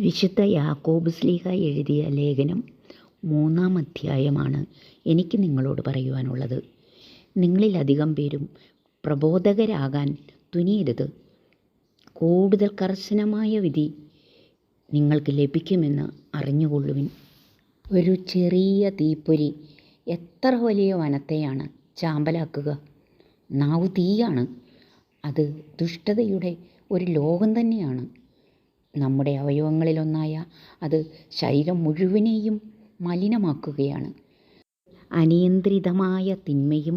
വിശുദ്ധ യാക്കോബ് സ്ലീഹ എഴുതിയ ലേഖനം മൂന്നാം അധ്യായമാണ് എനിക്ക് നിങ്ങളോട് പറയുവാനുള്ളത്. നിങ്ങളിലധികം പേരും പ്രബോധകരാകാൻ തുനിയരുത്. കൂടുതൽ കർശനമായ വിധി നിങ്ങൾക്ക് ലഭിക്കുമെന്ന് അറിഞ്ഞുകൊള്ളുവിൻ. ഒരു ചെറിയ തീപ്പൊരി എത്ര വലിയ വനത്തെയാണ് ചാമ്പലാക്കുക? നാവ് തീയാണ്. അത് ദുഷ്ടതയുടെ ഒരു ലോകം തന്നെയാണ്. നമ്മുടെ അവയവങ്ങളിലൊന്നായ അത് ശരീരം മുഴുവനെയും മലിനമാക്കുകയാണ്. അനിയന്ത്രിതമായ തിന്മയും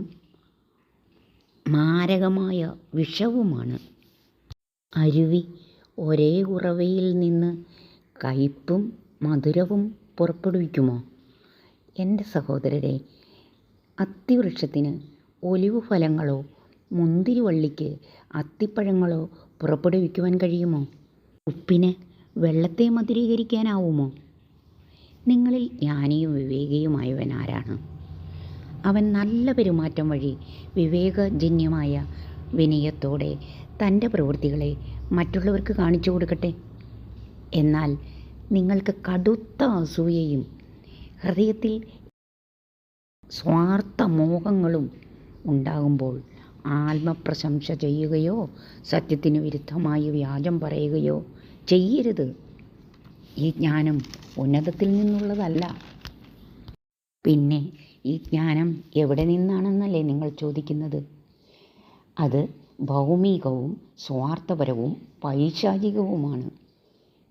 മാരകമായ വിഷവുമാണ്. അരുവി ഒരേ ഉറവയിൽ നിന്ന് കയ്പും മധുരവും പുറപ്പെടുവിക്കുമോ? എന്റെ സഹോദരരെ അത്തിവൃക്ഷത്തിന് ഒലിവ് ഫലങ്ങളോ മുന്തിരിവള്ളിക്ക് അത്തിപ്പഴങ്ങളോ പുറപ്പെടുവിക്കുവാൻ കഴിയുമോ? ഉപ്പിന് വെള്ളത്തെ മധുരീകരിക്കാനാവുമോ? നിങ്ങളിൽ ജ്ഞാനിയും വിവേകിയുമായവൻ ആരാണ് അവൻ നല്ല പെരുമാറ്റം വഴി വിവേകജന്യമായ വിനയത്തോടെ തന്റെ പ്രവൃത്തികളെ മറ്റുള്ളവർക്ക് കാണിച്ചു കൊടുക്കട്ടെ. എന്നാൽ നിങ്ങൾക്ക് കടുത്ത അസൂയയും ഹൃദയത്തിൽ സ്വാർത്ഥ മോഹങ്ങളും ഉണ്ടാകുമ്പോൾ ആത്മപ്രശംസ ചെയ്യുകയോ സത്യത്തിന് വിരുദ്ധമായി വ്യാജം പറയുകയോ ചെയ്യരുത്. ഈ ജ്ഞാനം ഉന്നതത്തിൽ നിന്നുള്ളതല്ല. പിന്നെ ഈ ജ്ഞാനം എവിടെ നിന്നാണെന്നല്ലേ നിങ്ങൾ ചോദിക്കുന്നത്? അത് ഭൗമികവും സ്വാർത്ഥപരവും പൈശാചികവുമാണ്.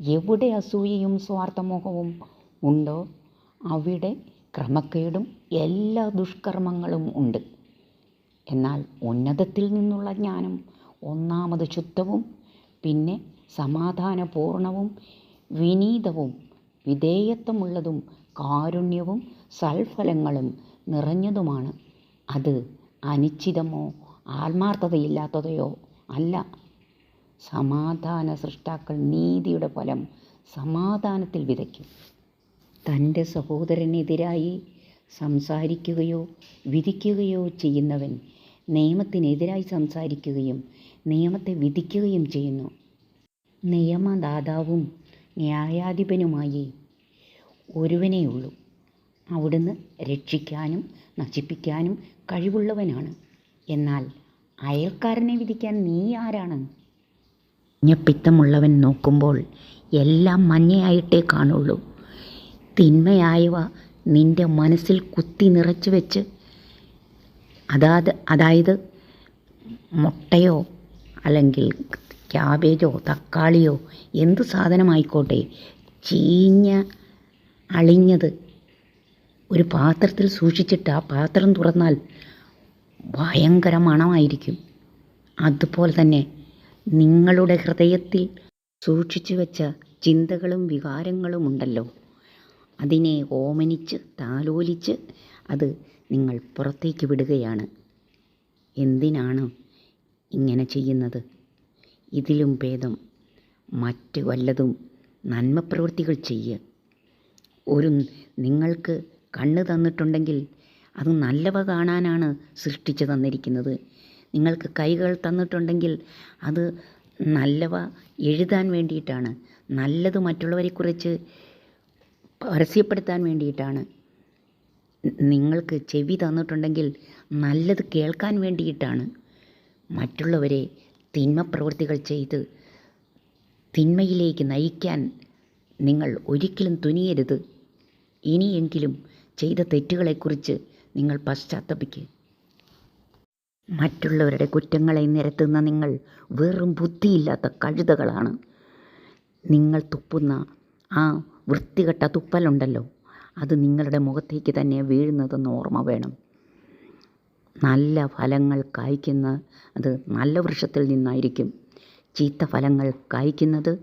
എവിടെ അസൂയയും സ്വാർത്ഥമോഹവും ഉണ്ടോ അവിടെ ക്രമക്കേടും എല്ലാ ദുഷ്കർമ്മങ്ങളും ഉണ്ട്. എന്നാൽ ഉന്നതത്തിൽ നിന്നുള്ള ജ്ഞാനം ഒന്നാമത് ശുദ്ധവും പിന്നെ സമാധാനപൂർണവും വിനീതവും വിധേയത്വമുള്ളതും കാരുണ്യവും സൽഫലങ്ങളും നിറഞ്ഞതുമാണ്. അത് അനിശ്ചിതമോ ആത്മാർത്ഥതയില്ലാത്തതയോ അല്ല. സമാധാന സൃഷ്ടാക്കൾ നീതിയുടെ ഫലം സമാധാനത്തിൽ വിതയ്ക്കും. തന്റെ സഹോദരനെതിരായി സംസാരിക്കുകയോ വിധിക്കുകയോ ചെയ്യുന്നവൻ നിയമത്തിനെതിരായി സംസാരിക്കുകയും നിയമത്തെ വിധിക്കുകയും ചെയ്യുന്നു. നിയമദാതാവും ന്യായാധിപനുമായി ഒരുവനേയുള്ളൂ. അവിടുന്ന് രക്ഷിക്കാനും നശിപ്പിക്കാനും കഴിവുള്ളവനാണ്. എന്നാൽ അയൽക്കാരനെ വിധിക്കാൻ നീ ആരാണ്? മഞ്ഞപ്പിത്തമുള്ളവൻ നോക്കുമ്പോൾ എല്ലാം മഞ്ഞയായിട്ടേ കാണുള്ളൂ. തിന്മയായവ നിന്റെ മനസ്സിൽ കുത്തി നിറച്ചു വെച്ച് അതാത് അതായത് മുട്ടയോ അല്ലെങ്കിൽ ക്യാബേജോ തക്കാളിയോ എന്ത് സാധനമായിക്കോട്ടെ ചീഞ്ഞ അളിഞ്ഞത് ഒരു പാത്രത്തിൽ സൂക്ഷിച്ചിട്ട് ആ പാത്രം തുറന്നാൽ ഭയങ്കര മണമായിരിക്കും. അതുപോലെ തന്നെ നിങ്ങളുടെ ഹൃദയത്തിൽ സൂക്ഷിച്ചു വെച്ച ചിന്തകളും വികാരങ്ങളും ഉണ്ടല്ലോ അതിനെ ഓമനിച്ച് താലോലിച്ച് അത് നിങ്ങൾ പുറത്തേക്ക് വിടുകയാണ്. എന്തിനാണ് ഇങ്ങനെ ചെയ്യുന്നത്? ഇതിലും ഭേദം. മറ്റ് വല്ലതും നന്മ പ്രവൃത്തികൾ ചെയ്യുക ഒരു നിങ്ങൾക്ക് കണ്ണ് തന്നിട്ടുണ്ടെങ്കിൽ അത് നല്ലവ കാണാനാണ് സൃഷ്ടിച്ചു തന്നിരിക്കുന്നത്. നിങ്ങൾക്ക് കൈകൾ തന്നിട്ടുണ്ടെങ്കിൽ അത് നല്ലവ എഴുതാൻ വേണ്ടിയിട്ടാണ്. നല്ലത് മറ്റുള്ളവരെക്കുറിച്ച് പരസ്യപ്പെടുത്താൻ വേണ്ടിയിട്ടാണ്. നിങ്ങൾക്ക് ചെവി തന്നിട്ടുണ്ടെങ്കിൽ നല്ലത് കേൾക്കാൻ വേണ്ടിയിട്ടാണ്. മറ്റുള്ളവരെ തിന്മ പ്രവൃത്തികൾ ചെയ്ത് തിന്മയിലേക്ക് നയിക്കാൻ നിങ്ങൾ ഒരിക്കലും തുനിയരുത്. ഇനിയെങ്കിലും ചെയ്ത തെറ്റുകളെക്കുറിച്ച് നിങ്ങൾ പശ്ചാത്തപിക്കുക മറ്റുള്ളവരുടെ കുറ്റങ്ങളെ നിരത്തുന്ന നിങ്ങൾ വെറും ബുദ്ധിയില്ലാത്ത കഴുതകളാണ്. നിങ്ങൾ തുപ്പുന്ന ആ വൃത്തികെട്ട തുപ്പലുണ്ടല്ലോ. അത് നിങ്ങളുടെ മുഖത്തേക്ക് തന്നെ വീഴുന്നതെന്ന് ഓർമ്മ വേണം. നല്ല ഫലങ്ങൾ കായ്ക്കുന്ന അത് നല്ല വൃക്ഷത്തിൽ നിന്നായിരിക്കും. ചീത്ത ഫലങ്ങൾ കായ്ക്കുന്നത്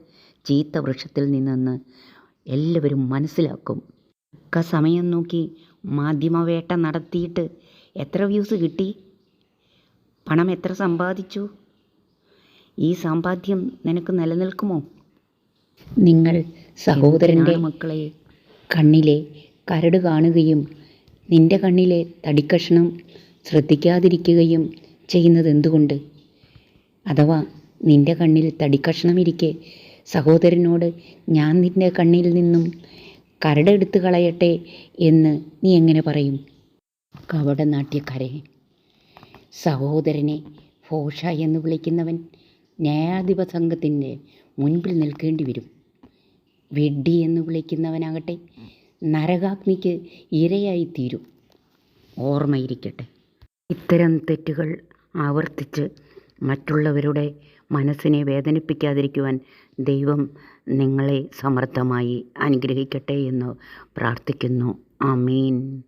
ചീത്ത വൃക്ഷത്തിൽ നിന്നെന്ന് എല്ലാവരും മനസ്സിലാക്കും. ഒക്കെ സമയം നോക്കി മാധ്യമവേട്ട നടത്തിയിട്ട് എത്ര വ്യൂസ് കിട്ടി? പണം എത്ര സമ്പാദിച്ചു? ഈ സമ്പാദ്യം നിനക്ക് നിലനിൽക്കുമോ? നിങ്ങൾ സഹോദരന്റെ മക്കളെ കണ്ണിലെ കരട് കാണുകയും നിന്റെ കണ്ണിലെ തടിക്കഷ്ണം ശ്രദ്ധിക്കാതിരിക്കുകയും ചെയ്യുന്നത് എന്തുകൊണ്ട് അഥവാ നിന്റെ കണ്ണിൽ തടിക്കഷ്ണമിരിക്കെ സഹോദരനോട് ഞാൻ നിന്റെ കണ്ണിൽ നിന്നും കരടെടുത്ത് കളയട്ടെ എന്ന് നീ എങ്ങനെ പറയും? കവടനാട്യക്കാരെ സഹോദരനെ ഫോഷ എന്ന് വിളിക്കുന്നവൻ ന്യായാധിപ സംഘത്തിന്റെ മുൻപിൽ നിൽക്കേണ്ടി വരും വെഡ്ഡി എന്ന് വിളിക്കുന്നവനാകട്ടെ നരകാഗ്നിക്ക് ഇരയായിത്തീരും. ഓർമ്മയിരിക്കട്ടെ. ഇത്തരം തെറ്റുകൾ ആവർത്തിച്ച് മറ്റുള്ളവരുടെ മനസ്സിനെ വേദനിപ്പിക്കാതിരിക്കുവാൻ ദൈവം നിങ്ങളെ സമർത്ഥമായി അനുഗ്രഹിക്കട്ടെ എന്ന് പ്രാർത്ഥിക്കുന്നു. ആമീൻ.